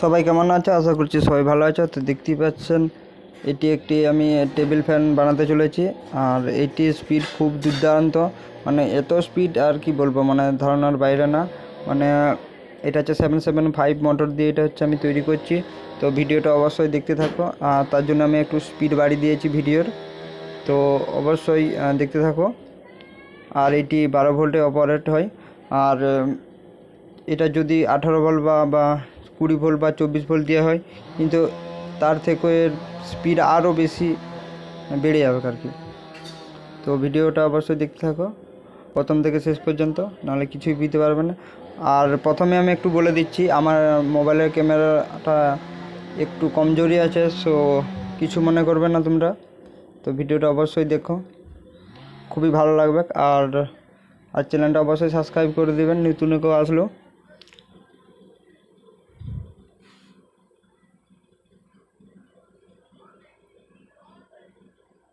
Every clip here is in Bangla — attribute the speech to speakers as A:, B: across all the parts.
A: সবাই কেমন আছো? আশা করছি সবাই ভালো আছো। তো দেখতেই পাচ্ছেন, এটি একটি আমি টেবিল ফ্যান বানাতে চলেছি, আর এটি স্পিড খুব দুর্দান্ত। মানে এত স্পিড আর কি বলব মানে ধারণার বাইরে না। মানে এটা হচ্ছে সেভেন সেভেন ফাইভ মোটর দিয়ে এটা হচ্ছে আমি তৈরি করছি। তো ভিডিওটা অবশ্যই দেখতে থাকো। আর তার জন্য আমি একটু স্পিড বাড়িয়ে দিয়েছি ভিডিওর। তো অবশ্যই দেখতে থাকো। আর এটি বারো ভোল্টে অপারেট হয়। আর এটা যদি আঠারো ভোল্ট বা বা কুড়ি ভোল্ট বা চব্বিশ ভোল্ট দেওয়া হয়, কিন্তু তার থেকে এর স্পিড আরও বেশি বেড়ে যাবে আর কি তো ভিডিওটা অবশ্যই দেখতে থাকো। প্রথম থেকে শেষ পর্যন্ত, নাহলে কিছুই বুঝতে পারবে না। আর প্রথমে আমি একটু বলে দিচ্ছি, আমার মোবাইলের ক্যামেরাটা একটু কমজোরি আছে সো কিছু মনে করবে না তোমরা। তো ভিডিওটা অবশ্যই দেখো। খুবই ভালো লাগবে, আর আর চ্যানেলটা অবশ্যই সাবস্ক্রাইব করে দেবেন, নতুন কেউ আসলো।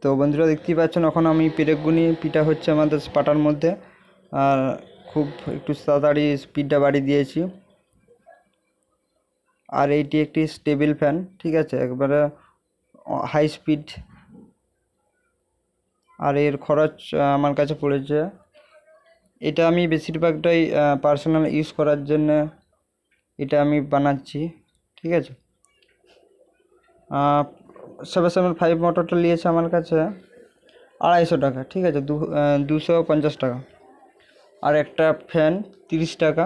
A: তো বন্ধুরা দেখতেই পাচ্ছেন, এখন আমি পেরেকগুনি পিঠা হচ্ছে আমাদের পাটার মধ্যে। আর খুব একটু তাড়াতাড়ি স্পিডটা বাড়িয়ে দিয়েছি। আর এইটি একটি স্টেবিল ফ্যান, ঠিক আছে? একবারে হাই স্পিড। আর এর খরচ আমার কাছে পড়েছে। এটা আমি বেশিরভাগটাই পার্সোনাল ইউজ করার জন্য এটা আমি বানাচ্ছি, ঠিক আছে? সেভেন সেভেন ফাইভ মোটরটা নিয়েছে আমার কাছে আড়াইশো টাকা, ঠিক আছে? দু দুশো পঞ্চাশ টাকা। আর একটা ফ্যান তিরিশ টাকা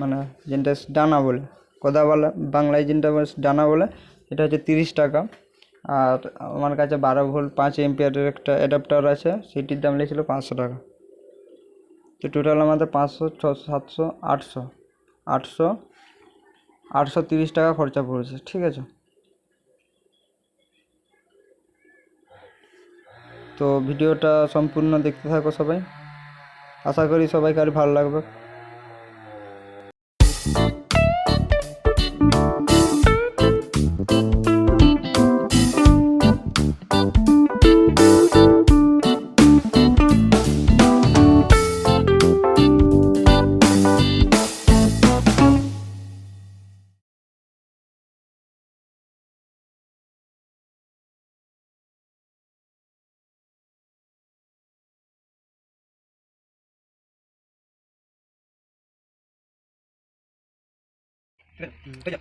A: মানে যেটা ডানা বলে, কথা বলে, বাংলায় যেটা ডানা বলে, এটা হচ্ছে তিরিশ টাকা। আর আমার কাছে বারো ভোল্ট পাঁচ এমপিয়ারের একটা অ্যাডাপ্টার আছে, সেটির দাম লেগেছিল পাঁচশো টাকা। তো টোটাল আমাদের পাঁচশো, ছশো, সাতশো, আটশো আটশো আটশো তিরিশ টাকা খরচা পড়েছে, ঠিক আছে? তো ভিডিওটা সম্পূর্ণ দেখতে থাকো সবাই। আশা করি সবাইকে আর ভালো লাগবে। Cái?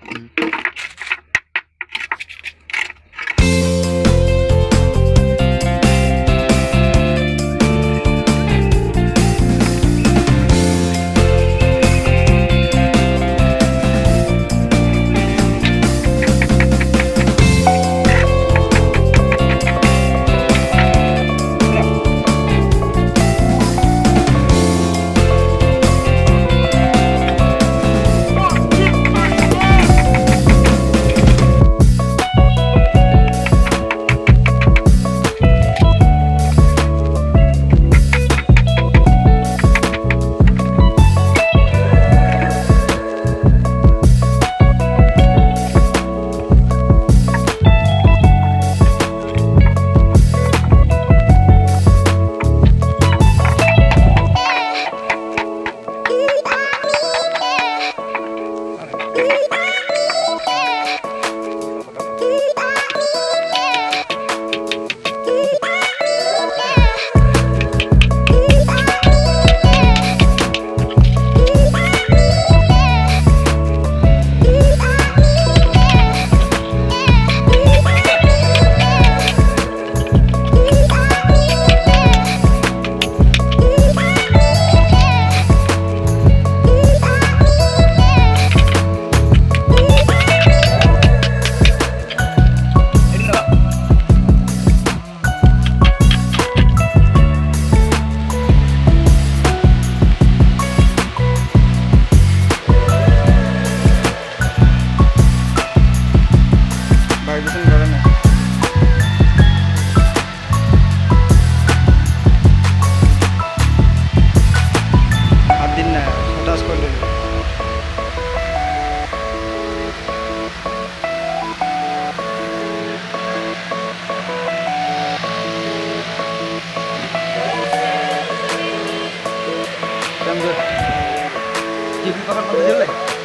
A: Nó dữ!